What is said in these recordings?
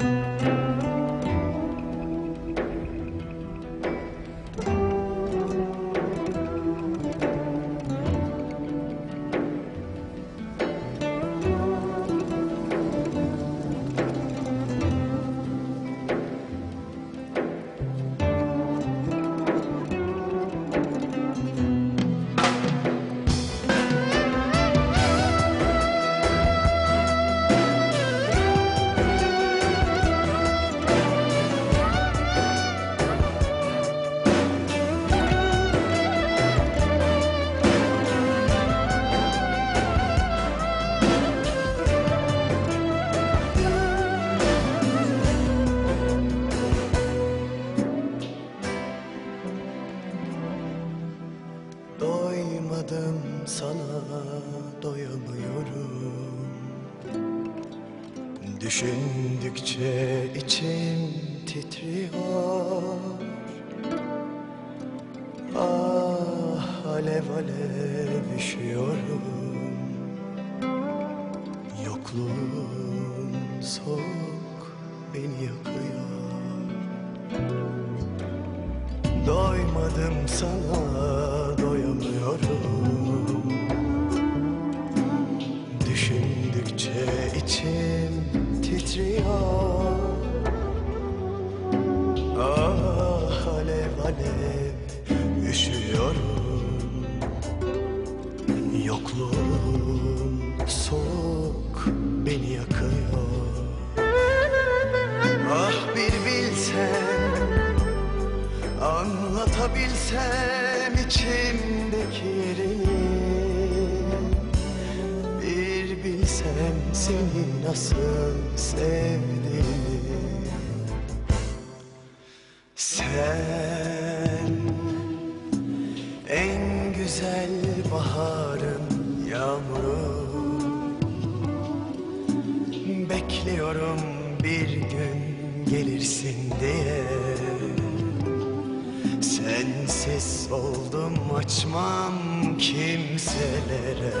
Doymadım Düşündükçe içim titriyor. Ah alev alev üşüyorum. Yokluğun soğuk beni yakıyor. Doymadım sana doyamıyorum. Düşündükçe içim titriyor. Ah alev alev üşüyorum. Yokluğun soğuk beni yakıyor. Ah bir bilsen Anlatabilsem içimdeki yerini seni nasıl sevdiğimi Sen en güzel baharın yağmuru Bekliyorum bir gün gelirsin diye. Sensiz oldum açmam kimselere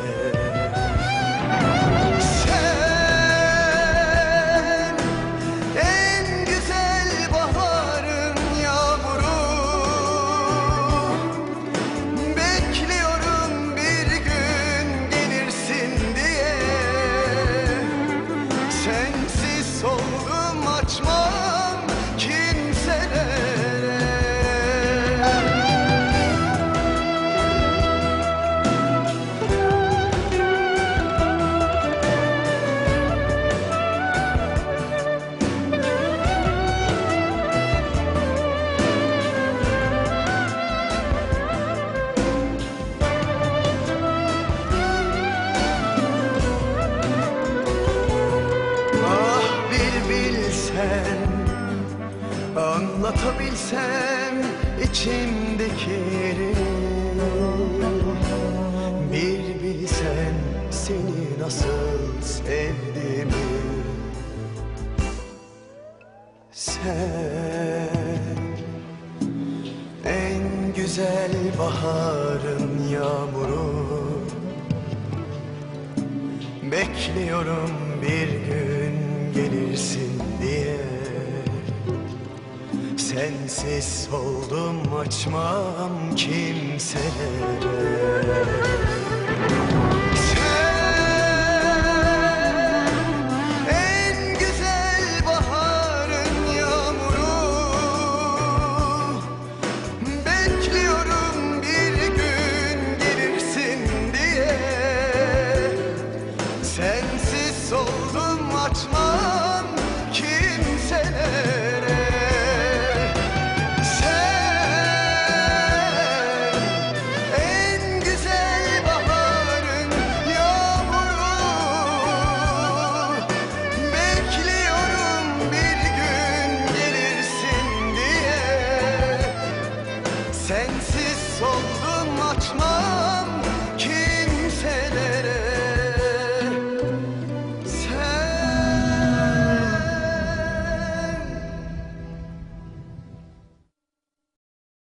Anlatabilsem içimdeki yeri Bir bilsen seni nasıl sevdiğimi Sen en güzel baharın yağmuru. Bekliyorum bir gün gelirsin diye Sensiz oldum açmam kimselere